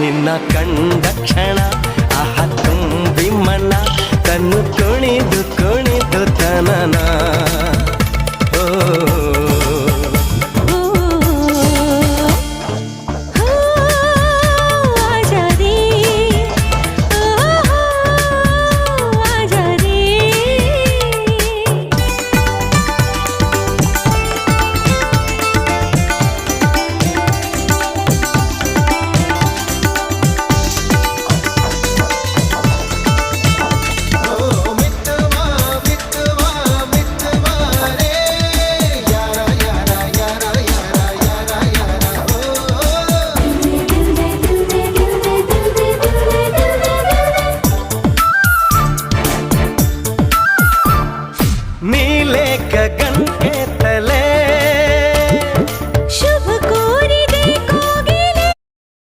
ನಿನ್ನ ಕಂಡ ಕ್ಷಣ ಆಹ ತುಂಬಿ ಮನ ತನನ லேக்க கண்